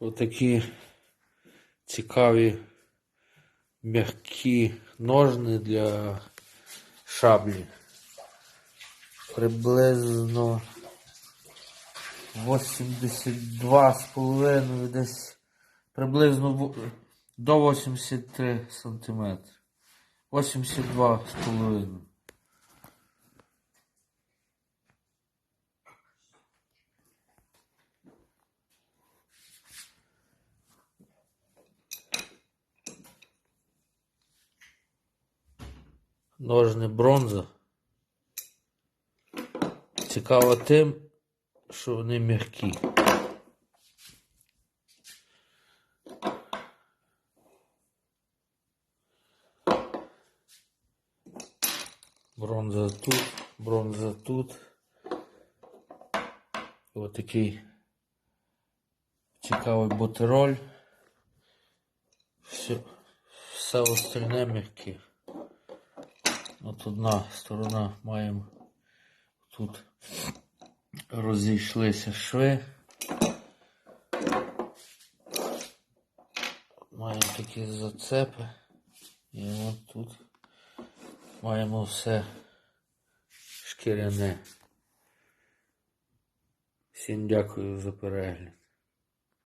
Отакі цікаві м'які ножни для шаблі. Приблизно 82 з половиною десь приблизно до 83 сантиметри. 82 Ножни бронза. Цікаво тим, що вони м'які. Бронза тут, бронза тут. Ось такий цікавий бутероль. Все, все остальне м'яке. От одна сторона маємо тут розійшлися шви. Маємо такі зацепи. І от тут маємо все шкіряне. Всім дякую за перегляд.